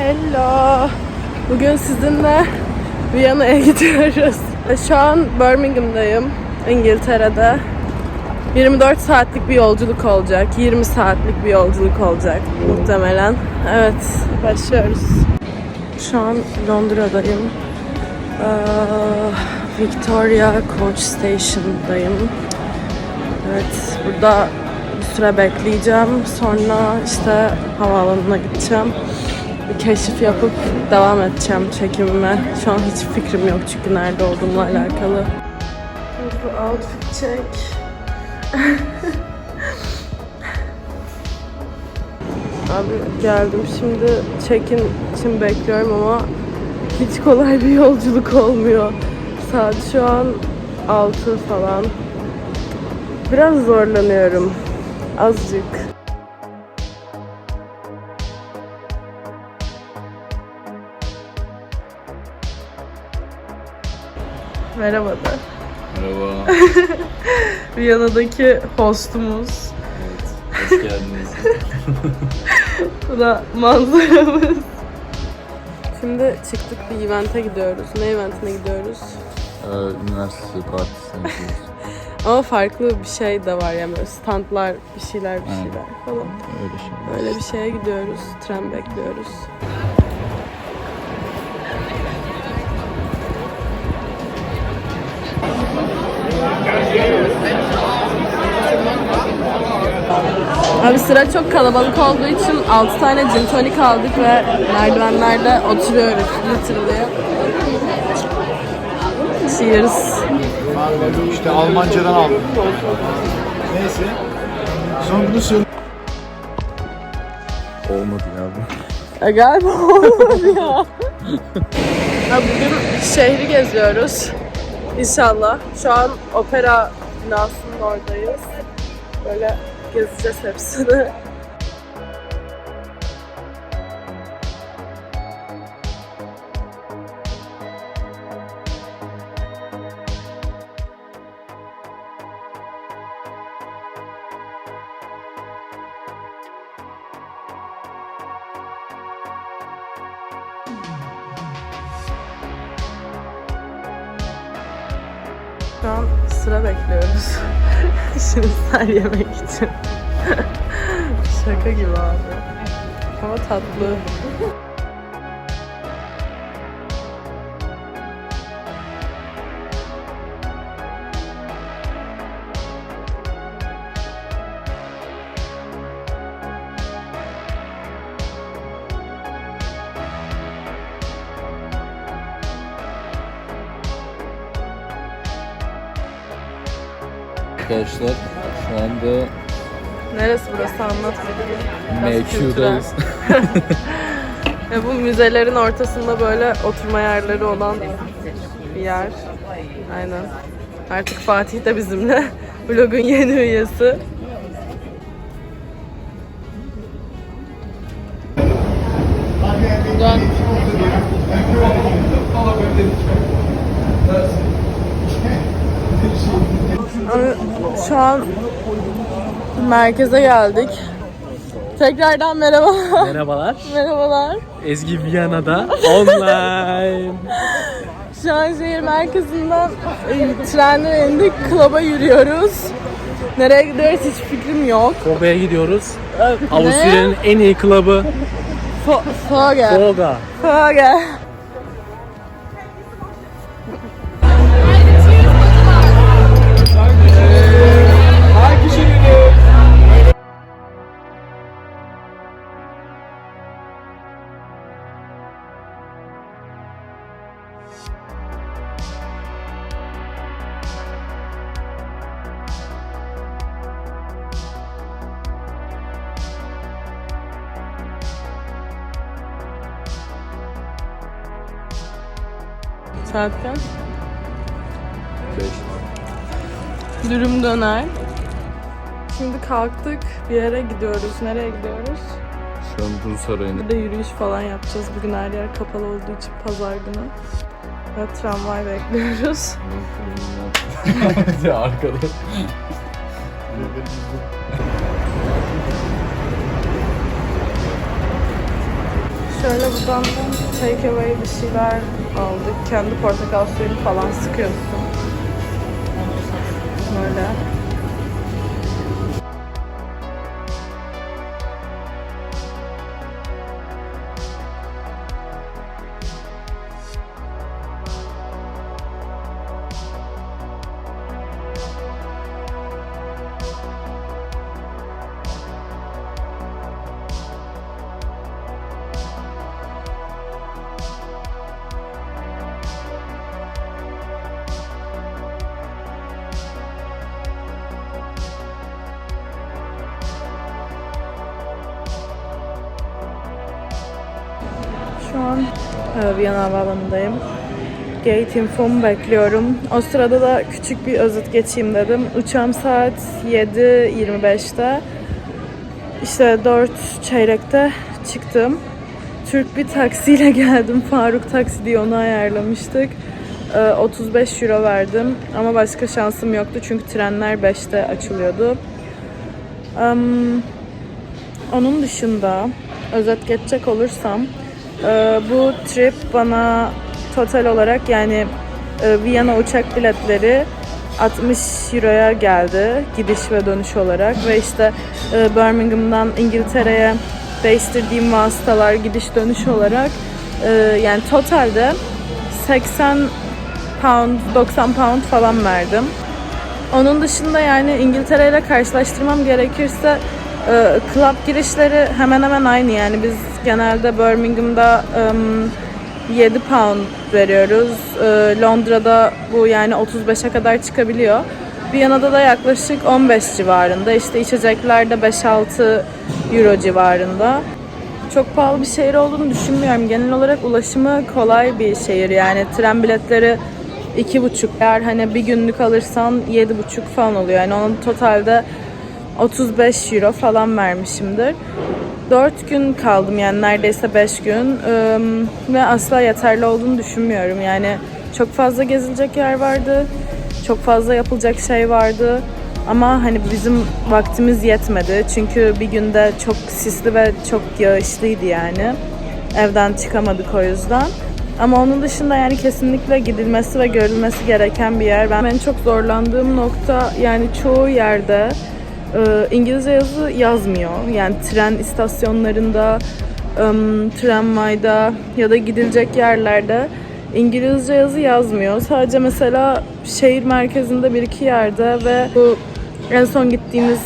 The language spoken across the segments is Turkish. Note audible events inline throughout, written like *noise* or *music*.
Hello. Bugün sizinle Viyana'ya *laughs* gidiyoruz. Şu an Birmingham'dayım. İngiltere'de. 24 saatlik bir yolculuk olacak. 20 saatlik bir yolculuk olacak muhtemelen. Evet, başlıyoruz. Şu an Londra'dayım. Ee, Victoria Coach Station'dayım. Evet, burada bir süre bekleyeceğim. Sonra işte havaalanına gideceğim. Bir keşif yapıp devam edeceğim çekimime. Şu an hiç fikrim yok çünkü nerede olduğumla alakalı. Bu outfit check. *laughs* Abi geldim şimdi check-in için bekliyorum ama hiç kolay bir yolculuk olmuyor. Saat şu an 6 falan. Biraz zorlanıyorum. Azıcık. Merhaba da. Merhaba. *laughs* Viyana'daki hostumuz. Evet. Hoş geldiniz. *laughs* Bu da manzaramız. Şimdi çıktık bir event'e gidiyoruz. Ne eventine gidiyoruz? ee, üniversite partisine gidiyoruz. *laughs* Ama farklı bir şey de var yani böyle standlar, bir şeyler bir şeyler falan. Öyle şimdi. Öyle bir şeye gidiyoruz. Tren bekliyoruz. Abi sıra çok kalabalık olduğu için 6 tane gin tonic aldık ve merdivenlerde oturuyoruz literally. Cheers. İşte Almancadan aldım. Neyse. Sonra bunu söyle. Olmadı ya bu. E, galiba olmadı ya. ya. Bugün şehri geziyoruz. İnşallah. Şu an opera binasının oradayız. Böyle gezeceğiz hepsini. Şu an sıra bekliyoruz. *laughs* Şirinler yemek için. *laughs* Şaka gibi abi. Ama tatlı. Arkadaşlar şu anda Neresi burası anlat. MQ'dayız. Ve bu müzelerin ortasında böyle oturma yerleri olan bir yer. Aynen. Artık Fatih de bizimle. *laughs* Vlog'un yeni üyesi. Dön. Şu an merkeze geldik. Tekrardan merhaba. Merhabalar. *laughs* Merhabalar. Ezgi Viyana'da online. Şu an şehir merkezinden e, trenden indik, klaba yürüyoruz. Nereye gidiyoruz hiç fikrim yok. Koba'ya gidiyoruz. Avusturya'nın en iyi klubı Fo Foge. Koga. Foge. Saat kaç? Dürüm döner. Şimdi kalktık bir yere gidiyoruz. Nereye gidiyoruz? Şu an Buz Sarayı'nda. Bir de yürüyüş falan yapacağız. Bugün her yer kapalı olduğu için pazar günü. Ve tramvay bekliyoruz. ya *laughs* arkada. Şöyle buradan take away bir şeyler aldık. Kendi portakal suyunu falan sıkıyorsun. Böyle. Şu an e, Viyana Havaalanı'ndayım. Gate infomu bekliyorum. O sırada da küçük bir özet geçeyim dedim. Uçağım saat 7.25'te. İşte 4 çeyrekte çıktım. Türk bir taksiyle *laughs* geldim. Faruk taksi diye onu ayarlamıştık. E, 35 euro verdim. Ama başka şansım yoktu çünkü trenler 5'te açılıyordu. Onun dışında özet geçecek olursam e, bu trip bana total olarak yani e, Viyana uçak biletleri 60 euroya geldi gidiş ve dönüş olarak ve işte e, Birmingham'dan İngiltere'ye değiştirdiğim vasıtalar gidiş dönüş olarak e, yani totalde 80 pound 90 pound falan verdim. Onun dışında yani İngiltere ile karşılaştırmam gerekirse e, club girişleri hemen hemen aynı yani biz genelde Birmingham'da e, 7 pound veriyoruz. E, Londra'da bu yani 35'e kadar çıkabiliyor. Viyana'da da yaklaşık 15 civarında. İşte içeceklerde 5-6 euro civarında. Çok pahalı bir şehir olduğunu düşünmüyorum. Genel olarak ulaşımı kolay bir şehir. Yani tren biletleri iki buçuk. Eğer hani bir günlük alırsan yedi buçuk falan oluyor. Yani onun totalde 35 euro falan vermişimdir. 4 gün kaldım yani neredeyse 5 gün ve asla yeterli olduğunu düşünmüyorum. Yani çok fazla gezilecek yer vardı, çok fazla yapılacak şey vardı ama hani bizim vaktimiz yetmedi çünkü bir günde çok sisli ve çok yağışlıydı yani. Evden çıkamadık o yüzden. Ama onun dışında yani kesinlikle gidilmesi ve görülmesi gereken bir yer. Ben en çok zorlandığım nokta yani çoğu yerde e, İngilizce yazı yazmıyor. Yani tren istasyonlarında, em, tramvayda ya da gidilecek yerlerde İngilizce yazı yazmıyor. Sadece mesela şehir merkezinde bir iki yerde ve bu en son gittiğimiz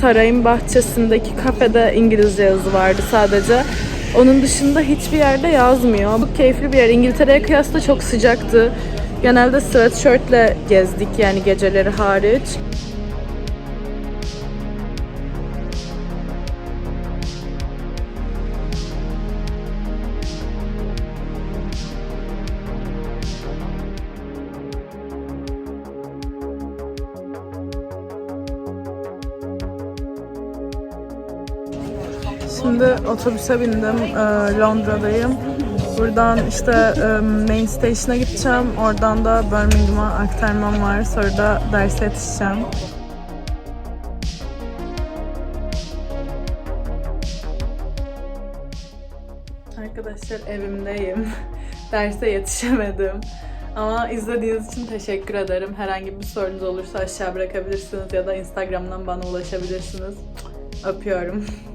sarayın bahçesindeki kafede İngilizce yazı vardı sadece. Onun dışında hiçbir yerde yazmıyor. Bu keyifli bir yer. İngiltere'ye kıyasla çok sıcaktı. Genelde sweatshirtle gezdik yani geceleri hariç. Şimdi otobüse bindim. Ee, Londra'dayım. Buradan işte e, main station'a gideceğim. Oradan da Birmingham'a aktarmam var. Sonra da derse yetişeceğim. Arkadaşlar evimdeyim. *laughs* Derse yetişemedim. Ama izlediğiniz için teşekkür ederim. Herhangi bir sorunuz olursa aşağı bırakabilirsiniz ya da Instagram'dan bana ulaşabilirsiniz. Öpüyorum. *laughs*